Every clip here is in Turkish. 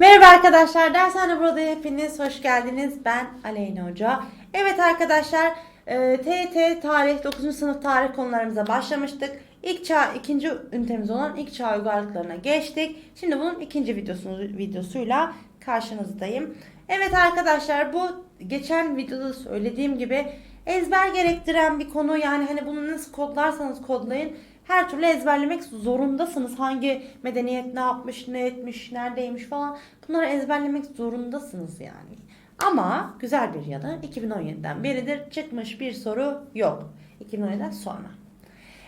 Merhaba arkadaşlar, Dershane burada hepiniz hoş geldiniz. Ben Aleyna Hoca. Evet arkadaşlar, e, TYT tarih 9. sınıf tarih konularımıza başlamıştık. İlk çağ, ikinci ünitemiz olan ilk çağ uygarlıklarına geçtik. Şimdi bunun ikinci videosunu, videosuyla karşınızdayım. Evet arkadaşlar, bu geçen videoda söylediğim gibi ezber gerektiren bir konu. Yani hani bunu nasıl kodlarsanız kodlayın her türlü ezberlemek zorundasınız. Hangi medeniyet ne yapmış, ne etmiş, neredeymiş falan. Bunları ezberlemek zorundasınız yani. Ama güzel bir yanı 2017'den beridir çıkmış bir soru yok. 2017'den sonra.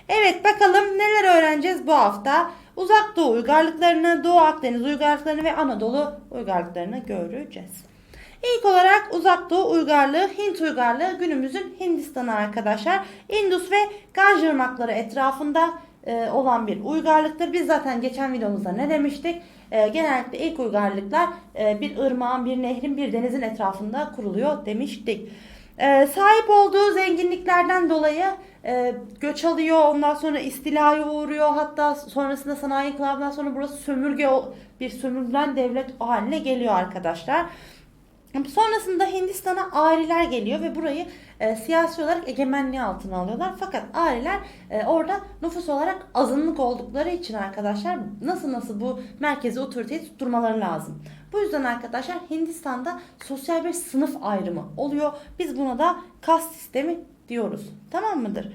Evet bakalım neler öğreneceğiz bu hafta. Uzak Doğu uygarlıklarını, Doğu Akdeniz uygarlıklarını ve Anadolu uygarlıklarını göreceğiz. İlk olarak Uzak Doğu uygarlığı, Hint uygarlığı günümüzün Hindistan'ı arkadaşlar. Indus ve Ganj ırmakları etrafında e, olan bir uygarlıktır. Biz zaten geçen videomuzda ne demiştik? E, genellikle ilk uygarlıklar e, bir ırmağın, bir nehrin, bir denizin etrafında kuruluyor demiştik. Sahip olduğu zenginliklerden dolayı göç alıyor, ondan sonra istilaya uğruyor. Hatta sonrasında sanayi inkılabından sonra burası sömürge bir sömürülen devlet haline geliyor arkadaşlar. Sonrasında Hindistan'a Ariler geliyor ve burayı e, siyasi olarak egemenliği altına alıyorlar. Fakat Ariler e, orada nüfus olarak azınlık oldukları için arkadaşlar nasıl nasıl bu merkezi otoriteyi tutturmaları lazım. Bu yüzden arkadaşlar Hindistan'da sosyal bir sınıf ayrımı oluyor. Biz buna da kas sistemi diyoruz. Tamam mıdır?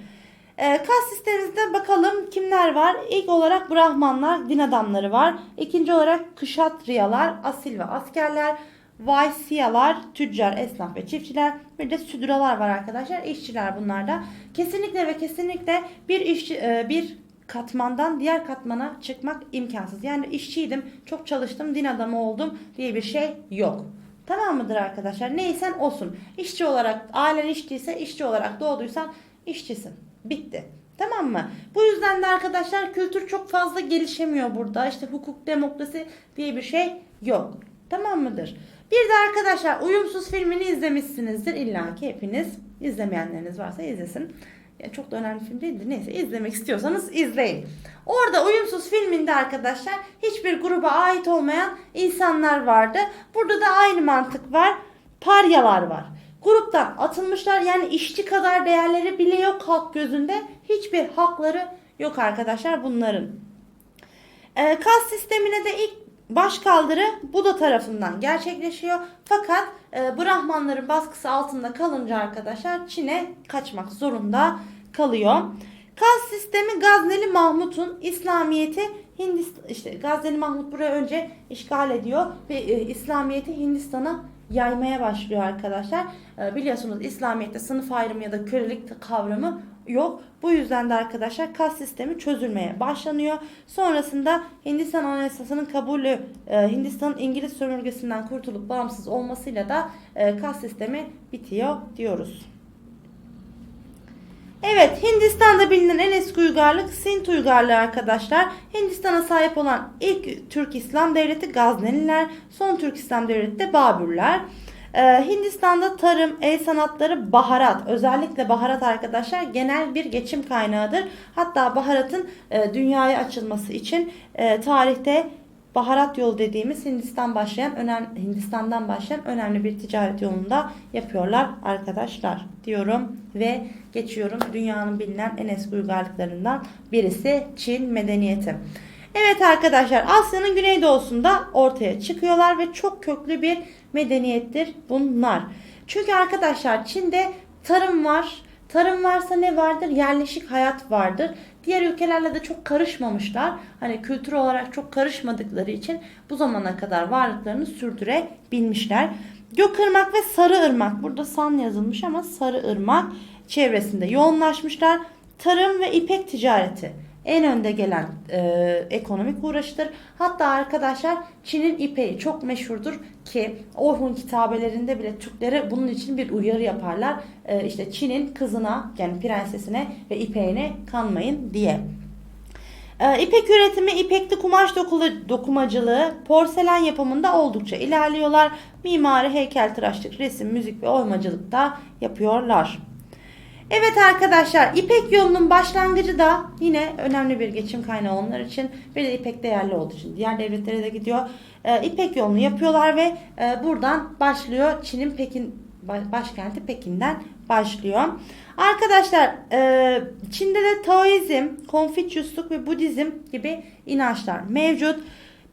E, kas sistemimizde bakalım kimler var? İlk olarak Brahmanlar, din adamları var. İkinci olarak Kışatriyalar, asil ve askerler. Vaysiyalar, tüccar, esnaf ve çiftçiler. Bir de südüralar var arkadaşlar. İşçiler bunlarda. Kesinlikle ve kesinlikle bir işçi e, bir katmandan diğer katmana çıkmak imkansız. Yani işçiydim, çok çalıştım, din adamı oldum diye bir şey yok. Tamam mıdır arkadaşlar? Neysen olsun. İşçi olarak, ailen işçiyse işçi olarak doğduysan işçisin. Bitti. Tamam mı? Bu yüzden de arkadaşlar kültür çok fazla gelişemiyor burada. İşte hukuk, demokrasi diye bir şey yok. Tamam mıdır? Bir de arkadaşlar uyumsuz filmini izlemişsinizdir illa ki hepiniz. İzlemeyenleriniz varsa izlesin. Yani çok da önemli film değildir. Neyse izlemek istiyorsanız izleyin. Orada uyumsuz filminde arkadaşlar hiçbir gruba ait olmayan insanlar vardı. Burada da aynı mantık var. Paryalar var. Gruptan atılmışlar yani işçi kadar değerleri bile yok halk gözünde. Hiçbir hakları yok arkadaşlar bunların. E, kas sistemine de ilk baş kaldırı Buda tarafından gerçekleşiyor. Fakat e, Brahmanların baskısı altında kalınca arkadaşlar Çin'e kaçmak zorunda kalıyor. Kas sistemi Gazneli Mahmut'un İslamiyeti Hindistan işte Gazneli Mahmut buraya önce işgal ediyor ve e, İslamiyeti Hindistan'a yaymaya başlıyor arkadaşlar. E, biliyorsunuz İslamiyet'te sınıf ayrımı ya da kölelik kavramı yok. Bu yüzden de arkadaşlar kas sistemi çözülmeye başlanıyor. Sonrasında Hindistan Anayasası'nın kabulü e, Hindistan'ın İngiliz sömürgesinden kurtulup bağımsız olmasıyla da e, kas sistemi bitiyor diyoruz. Evet Hindistan'da bilinen en eski uygarlık Sint uygarlığı arkadaşlar. Hindistan'a sahip olan ilk Türk İslam devleti Gazneliler, son Türk İslam devleti de Babürler. Ee, Hindistan'da tarım, el sanatları, baharat, özellikle baharat arkadaşlar genel bir geçim kaynağıdır. Hatta baharatın e, dünyaya açılması için e, tarihte baharat yolu dediğimiz Hindistan başlayan önemli Hindistan'dan başlayan önemli bir ticaret yolunda yapıyorlar arkadaşlar diyorum ve geçiyorum dünyanın bilinen en eski uygarlıklarından birisi Çin medeniyeti. Evet arkadaşlar Asya'nın güneydoğusunda ortaya çıkıyorlar ve çok köklü bir medeniyettir bunlar. Çünkü arkadaşlar Çin'de tarım var. Tarım varsa ne vardır? Yerleşik hayat vardır. Diğer ülkelerle de çok karışmamışlar. Hani kültür olarak çok karışmadıkları için bu zamana kadar varlıklarını sürdürebilmişler. Gökırmak ve Sarıırmak. Burada San yazılmış ama Sarıırmak çevresinde yoğunlaşmışlar. Tarım ve ipek ticareti en önde gelen e, ekonomik uğraşıdır. Hatta arkadaşlar Çin'in ipeği çok meşhurdur ki Orhun kitabelerinde bile Türklere bunun için bir uyarı yaparlar. E, işte Çin'in kızına yani prensesine ve ipeğine kanmayın diye. E, İpek üretimi, ipekli kumaş dokulu, dokumacılığı, porselen yapımında oldukça ilerliyorlar. Mimari, heykeltıraşlık, resim, müzik ve oymacılık da yapıyorlar. Evet arkadaşlar İpek yolunun başlangıcı da yine önemli bir geçim kaynağı onlar için ve de İpek değerli olduğu için diğer devletlere de gidiyor. Ee, İpek yolunu yapıyorlar ve e, buradan başlıyor Çin'in Pekin ba- başkenti Pekin'den başlıyor. Arkadaşlar e, Çin'de de Taoizm, Konfüçyüslük ve Budizm gibi inançlar mevcut.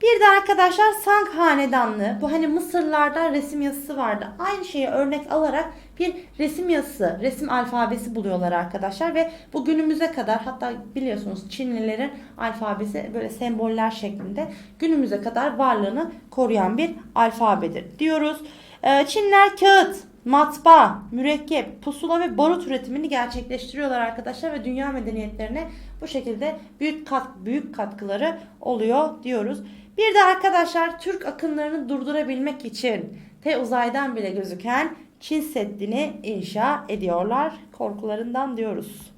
Bir de arkadaşlar Sang Hanedanlığı. Bu hani Mısırlarda resim yazısı vardı. Aynı şeyi örnek alarak bir resim yazısı, resim alfabesi buluyorlar arkadaşlar ve bu günümüze kadar hatta biliyorsunuz Çinlilerin alfabesi böyle semboller şeklinde günümüze kadar varlığını koruyan bir alfabedir diyoruz. Ee, Çinler kağıt, matbaa, mürekkep, pusula ve barut üretimini gerçekleştiriyorlar arkadaşlar ve dünya medeniyetlerine bu şekilde büyük kat büyük katkıları oluyor diyoruz. Bir de arkadaşlar Türk akınlarını durdurabilmek için te uzaydan bile gözüken Çin Seddi'ni inşa ediyorlar. Korkularından diyoruz.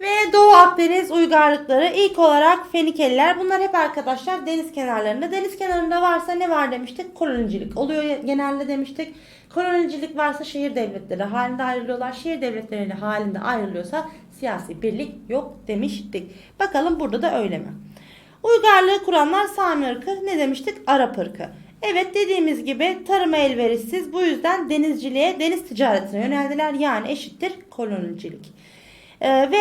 Ve Doğu Akdeniz uygarlıkları ilk olarak Fenikeliler. Bunlar hep arkadaşlar deniz kenarlarında. Deniz kenarında varsa ne var demiştik? Kolonicilik oluyor genelde demiştik. Kolonicilik varsa şehir devletleri halinde ayrılıyorlar. Şehir devletleri halinde ayrılıyorsa siyasi birlik yok demiştik. Bakalım burada da öyle mi? Uygarlığı kuranlar Sami ırkı ne demiştik? Arap ırkı. Evet dediğimiz gibi tarıma elverişsiz. Bu yüzden denizciliğe, deniz ticaretine yöneldiler. Yani eşittir kolonicilik. Ee, ve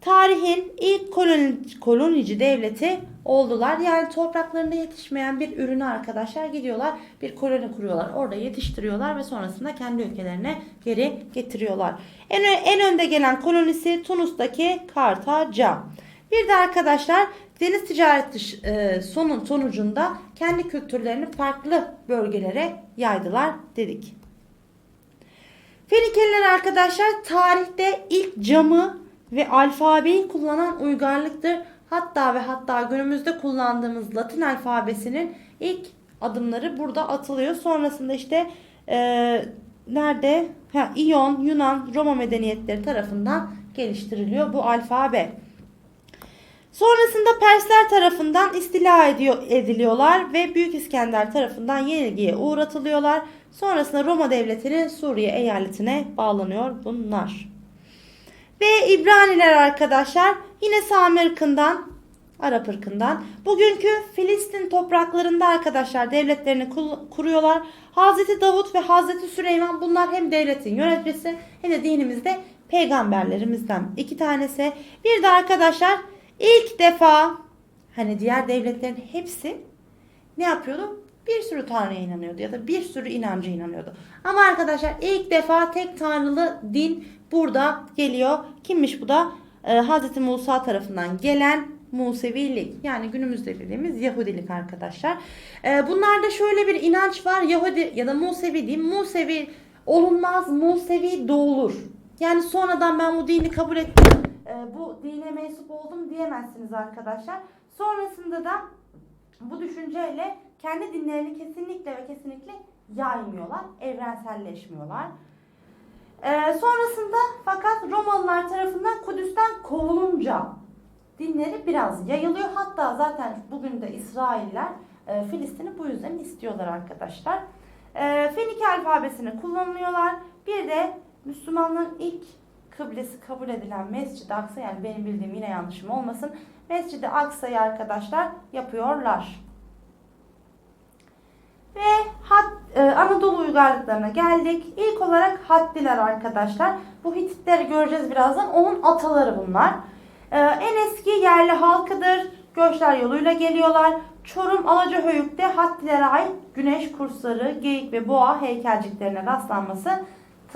tarihin ilk koloni, kolonici devleti oldular. Yani topraklarında yetişmeyen bir ürünü arkadaşlar gidiyorlar bir koloni kuruyorlar. Orada yetiştiriyorlar ve sonrasında kendi ülkelerine geri getiriyorlar. En, en önde gelen kolonisi Tunus'taki Kartaca. Bir de arkadaşlar deniz ticareti e, sonun sonucunda kendi kültürlerini farklı bölgelere yaydılar dedik. Fenikeliler arkadaşlar tarihte ilk camı ve alfabeyi kullanan uygarlıktır. Hatta ve hatta günümüzde kullandığımız Latin alfabesinin ilk adımları burada atılıyor. Sonrasında işte e, nerede? Ha, İyon, Yunan, Roma medeniyetleri tarafından geliştiriliyor bu alfabe. Sonrasında Persler tarafından istila ediliyorlar ve Büyük İskender tarafından yenilgiye uğratılıyorlar. Sonrasında Roma devletinin Suriye eyaletine bağlanıyor bunlar. Ve İbraniler arkadaşlar yine Sami ırkından, Arap ırkından. Bugünkü Filistin topraklarında arkadaşlar devletlerini kuruyorlar. Hazreti Davut ve Hazreti Süleyman bunlar hem devletin yöneticisi hem de dinimizde peygamberlerimizden iki tanesi. Bir de arkadaşlar ilk defa hani diğer devletlerin hepsi ne yapıyordu? Bir sürü tanrıya inanıyordu ya da bir sürü inancı inanıyordu. Ama arkadaşlar ilk defa tek tanrılı din burada geliyor. Kimmiş bu da? Ee, Hz. Musa tarafından gelen Musevilik yani günümüzde bildiğimiz Yahudilik arkadaşlar. Ee, bunlarda şöyle bir inanç var. Yahudi ya da Musevi diyeyim. Musevi olunmaz, Musevi doğulur. Yani sonradan ben bu dini kabul ettim, e, bu dine mensup oldum diyemezsiniz arkadaşlar. Sonrasında da bu düşünceyle kendi dinlerini kesinlikle ve kesinlikle yaymıyorlar, evrenselleşmiyorlar. Ee, sonrasında fakat Romalılar tarafından Kudüs'ten kovulunca dinleri biraz yayılıyor. Hatta zaten bugün de İsrailler e, Filistin'i bu yüzden istiyorlar arkadaşlar. E, Fenike alfabesini kullanıyorlar. Bir de Müslümanların ilk kıblesi kabul edilen Mescid-i Aksa yani benim bildiğim yine yanlışım olmasın. Mescid-i Aksa'yı arkadaşlar yapıyorlar. Ve hat, e, Anadolu uygarlıklarına geldik. İlk olarak Hattiler arkadaşlar. Bu Hititleri göreceğiz birazdan. Onun ataları bunlar. E, en eski yerli halkıdır. Göçler yoluyla geliyorlar. Çorum Alacahöyük'te Hattilere ait güneş kursları, geyik ve boğa heykelciklerine rastlanması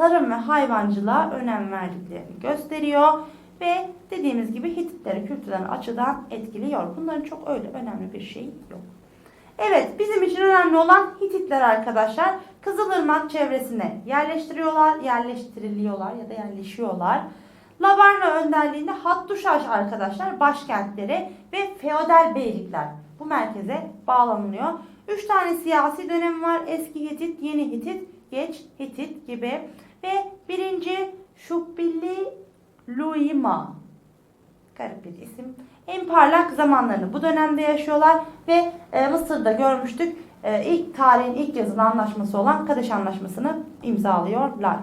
tarım ve hayvancılığa önem verdiklerini gösteriyor. Ve dediğimiz gibi Hititleri kültürel açıdan etkiliyor. Bunların çok öyle önemli bir şey yok. Evet bizim için önemli olan Hititler arkadaşlar. Kızılırmak çevresine yerleştiriyorlar, yerleştiriliyorlar ya da yerleşiyorlar. Labarna önderliğinde Hattuşaş arkadaşlar başkentleri ve feodal beylikler bu merkeze bağlanılıyor. Üç tane siyasi dönem var. Eski Hitit, yeni Hitit, geç Hitit gibi. Ve birinci Şubbilli Luima garip bir isim. En parlak zamanlarını bu dönemde yaşıyorlar ve e, Mısır'da görmüştük e, ilk tarihin ilk yazılı anlaşması olan Kadeş Anlaşması'nı imzalıyorlar.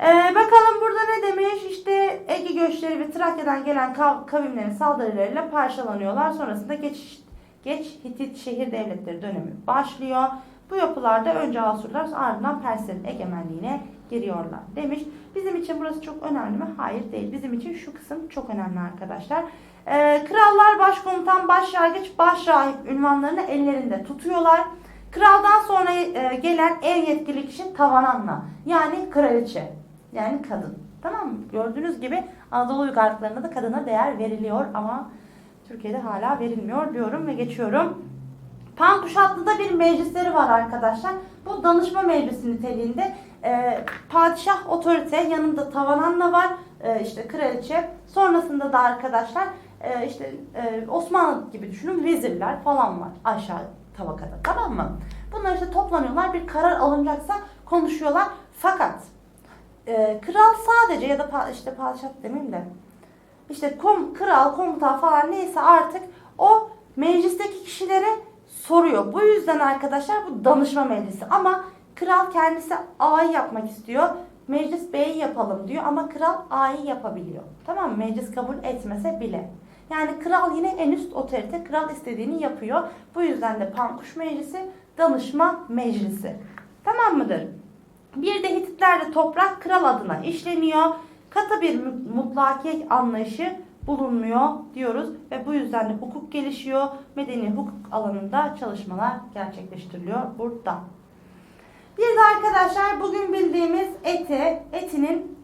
Ee, bakalım burada ne demiş? İşte Ege göçleri ve Trakya'dan gelen kav- kavimlerin saldırılarıyla parçalanıyorlar. Sonrasında geç, geç Hitit şehir devletleri dönemi başlıyor. Bu yapılarda önce Asurlar ardından Perslerin egemenliğine giriyorlar demiş. Bizim için burası çok önemli mi? Hayır değil. Bizim için şu kısım çok önemli arkadaşlar. Ee, krallar, başkomutan, başyargıç, başrahip ünvanlarını ellerinde tutuyorlar. Kraldan sonra e, gelen en yetkili kişi tavananna. Yani kraliçe. Yani kadın. Tamam mı? Gördüğünüz gibi Anadolu uygarlıklarında da kadına değer veriliyor ama Türkiye'de hala verilmiyor diyorum ve geçiyorum. Pankuşatlı'da bir meclisleri var arkadaşlar. Bu danışma meclisi niteliğinde e, padişah otorite yanında tavananla var e, işte kraliçe sonrasında da arkadaşlar e, işte e, Osmanlı gibi düşünün vezirler falan var aşağı tabakada tamam mı? Bunlar işte toplanıyorlar bir karar alınacaksa konuşuyorlar fakat e, kral sadece ya da pa- işte padişah demeyeyim de işte kom, kral, komutan falan neyse artık o meclisteki kişilere soruyor. Bu yüzden arkadaşlar bu danışma meclisi. Ama kral kendisi A'yı yapmak istiyor. Meclis B'yi yapalım diyor ama kral A'yı yapabiliyor. Tamam mı? Meclis kabul etmese bile. Yani kral yine en üst otorite. Kral istediğini yapıyor. Bu yüzden de Pankuş Meclisi danışma meclisi. Tamam mıdır? Bir de Hititlerde toprak kral adına işleniyor. Katı bir mutlakiyet anlayışı bulunmuyor diyoruz ve bu yüzden de hukuk gelişiyor. Medeni hukuk alanında çalışmalar gerçekleştiriliyor burada. Bir de arkadaşlar bugün bildiğimiz eti, etinin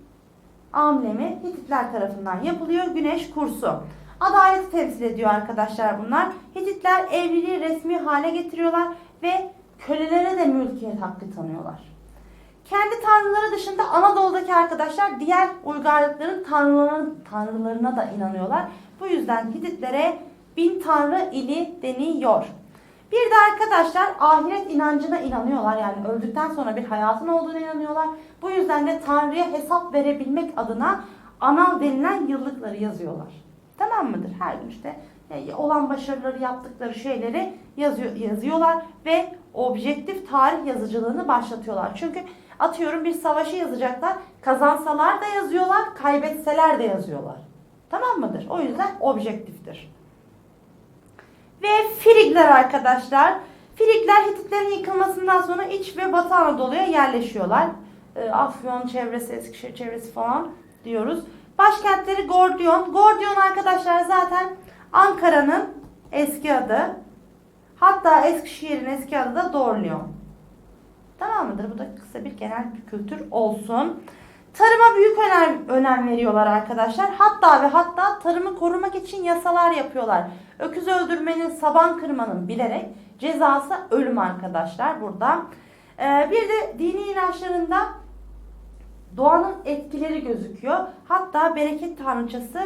amblemi Hititler tarafından yapılıyor. Güneş kursu. Adaleti temsil ediyor arkadaşlar bunlar. Hititler evliliği resmi hale getiriyorlar ve kölelere de mülkiyet hakkı tanıyorlar. Kendi tanrıları dışında Anadolu'daki arkadaşlar diğer uygarlıkların tanrılarına, tanrılarına da inanıyorlar. Bu yüzden Hititlere bin tanrı ili deniyor. Bir de arkadaşlar ahiret inancına inanıyorlar. Yani öldükten sonra bir hayatın olduğuna inanıyorlar. Bu yüzden de Tanrı'ya hesap verebilmek adına anal denilen yıllıkları yazıyorlar. Tamam mıdır? Her gün işte e, olan başarıları yaptıkları şeyleri yazıyor, yazıyorlar ve objektif tarih yazıcılığını başlatıyorlar. Çünkü atıyorum bir savaşı yazacaklar. Kazansalar da yazıyorlar, kaybetseler de yazıyorlar. Tamam mıdır? O yüzden objektiftir. Ve Frigler arkadaşlar. Frigler Hititlerin yıkılmasından sonra İç ve Batı Anadolu'ya yerleşiyorlar. E, Afyon çevresi, Eskişehir çevresi falan diyoruz. Başkentleri Gordiyon. Gordiyon arkadaşlar zaten Ankara'nın eski adı. Hatta Eskişehir'in eski adı da Dorliyon. Tamam mıdır? Bu da kısa bir genel bir kültür olsun. Tarıma büyük önem, önem veriyorlar arkadaşlar. Hatta ve hatta tarımı korumak için yasalar yapıyorlar. Öküz öldürmenin, saban kırmanın bilerek cezası ölüm arkadaşlar burada. Ee, bir de dini inançlarında doğanın etkileri gözüküyor. Hatta bereket tanrıçası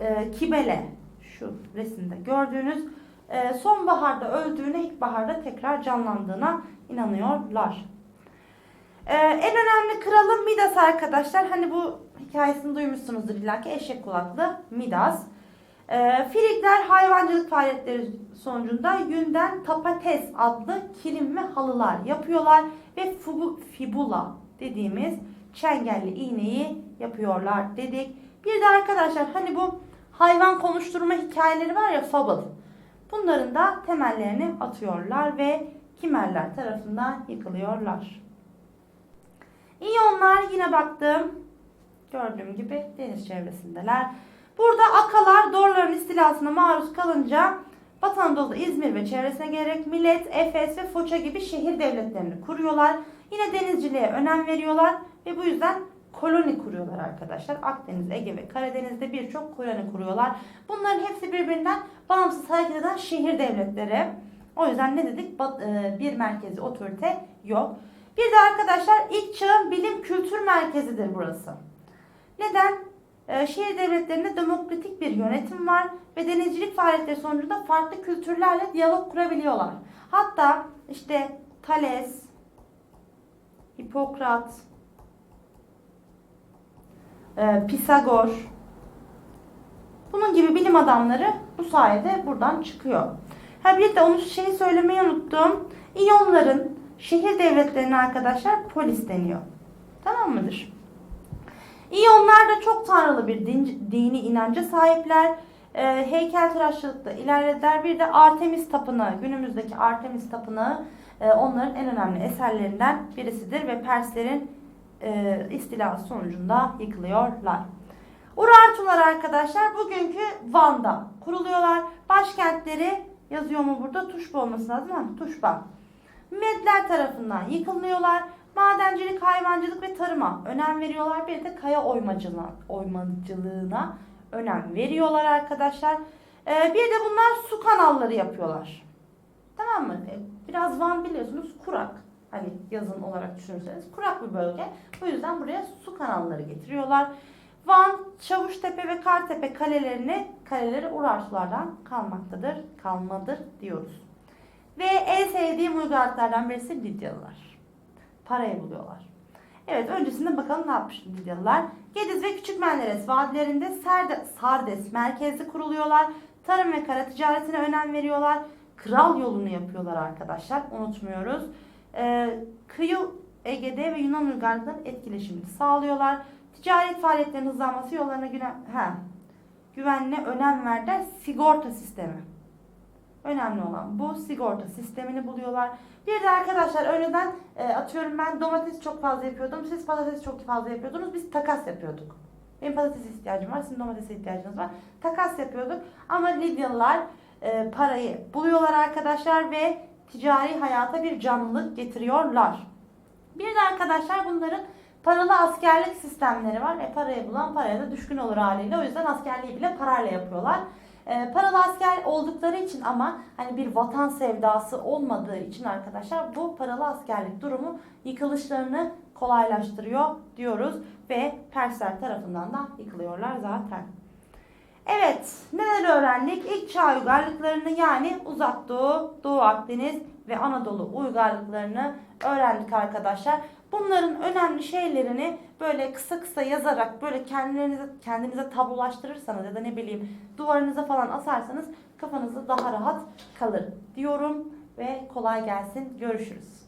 e, Kibele şu resimde gördüğünüz e, sonbaharda öldüğüne ilkbaharda tekrar canlandığına inanıyorlar. Ee, en önemli kralı Midas arkadaşlar. Hani bu hikayesini duymuşsunuzdur illa ki eşek kulaklı Midas. Ee, Frigler hayvancılık faaliyetleri sonucunda yünden tapates adlı kilim ve halılar yapıyorlar ve fubu- fibula dediğimiz çengelli iğneyi yapıyorlar dedik. Bir de arkadaşlar hani bu hayvan konuşturma hikayeleri var ya fable. Bunların da temellerini atıyorlar ve Kimerler tarafından yıkılıyorlar. İyonlar yine baktım. Gördüğüm gibi deniz çevresindeler. Burada akalar Dorların istilasına maruz kalınca Batı Anadolu'da İzmir ve çevresine gelerek Millet, Efes ve Foça gibi şehir devletlerini kuruyorlar. Yine denizciliğe önem veriyorlar ve bu yüzden koloni kuruyorlar arkadaşlar. Akdeniz, Ege ve Karadeniz'de birçok koloni kuruyorlar. Bunların hepsi birbirinden bağımsız hareket eden şehir devletleri. O yüzden ne dedik? E, Bir merkezi otorite yok. Bir de arkadaşlar ilk çağın bilim kültür merkezidir burası. Neden? Ee, şehir devletlerinde demokratik bir yönetim var ve denizcilik faaliyetleri sonucunda farklı kültürlerle diyalog kurabiliyorlar. Hatta işte Thales, Hipokrat, e, Pisagor, bunun gibi bilim adamları bu sayede buradan çıkıyor. Ha bir de onu şeyi söylemeyi unuttum. İyonların şehir devletlerine arkadaşlar polis deniyor. Tamam mıdır? İyonlar da çok tanrılı bir din, dini inanca sahipler. E, heykeltıraşçılıkta ilerlediler. Bir de Artemis Tapınağı, günümüzdeki Artemis Tapınağı e, onların en önemli eserlerinden birisidir ve Perslerin e, istilası sonucunda yıkılıyorlar. Urartular arkadaşlar bugünkü Van'da kuruluyorlar. Başkentleri yazıyor mu burada? Tuşba olması lazım ama Tuşba. Medler tarafından yıkılıyorlar. Madencilik, hayvancılık ve tarıma önem veriyorlar. Bir de kaya oymacılığına, oymacılığına önem veriyorlar arkadaşlar. Ee, bir de bunlar su kanalları yapıyorlar. Tamam mı? Ee, Biraz Van biliyorsunuz kurak. Hani yazın olarak düşünürseniz kurak bir bölge. Bu yüzden buraya su kanalları getiriyorlar. Van, Çavuştepe ve Kartepe kalelerini, kaleleri Urartulardan kalmaktadır, kalmadır diyoruz. Ve en sevdiğim uygarlıklardan birisi Lidyalılar. Parayı buluyorlar. Evet öncesinde bakalım ne yapmış Lidyalılar. Gediz ve Küçük Menderes vadilerinde Serde, Sardes merkezli kuruluyorlar. Tarım ve kara ticaretine önem veriyorlar. Kral yolunu yapıyorlar arkadaşlar. Unutmuyoruz. Ee, kıyı Ege'de ve Yunan uygarlıkların etkileşimini sağlıyorlar. Ticaret faaliyetlerinin hızlanması yollarına güven, he, güvenliğe önem verdiler. Sigorta sistemi. Önemli olan bu sigorta sistemini buluyorlar. Bir de arkadaşlar önceden e, atıyorum ben domates çok fazla yapıyordum. Siz patates çok fazla yapıyordunuz. Biz takas yapıyorduk. Benim patates ihtiyacım var. Sizin domatese ihtiyacınız var. Takas yapıyorduk. Ama Lidyalılar e, parayı buluyorlar arkadaşlar ve ticari hayata bir canlılık getiriyorlar. Bir de arkadaşlar bunların paralı askerlik sistemleri var. E parayı bulan paraya da düşkün olur haliyle. O yüzden askerliği bile parayla yapıyorlar. E, paralı asker oldukları için ama hani bir vatan sevdası olmadığı için arkadaşlar bu paralı askerlik durumu yıkılışlarını kolaylaştırıyor diyoruz ve Persler tarafından da yıkılıyorlar zaten. Evet, neler öğrendik? İlk çağ uygarlıklarını yani Uzak Doğu, Doğu Akdeniz ve Anadolu uygarlıklarını öğrendik arkadaşlar. Bunların önemli şeylerini böyle kısa kısa yazarak böyle kendilerinize kendinize tablolaştırırsanız ya da ne bileyim duvarınıza falan asarsanız kafanızda daha rahat kalır diyorum ve kolay gelsin. Görüşürüz.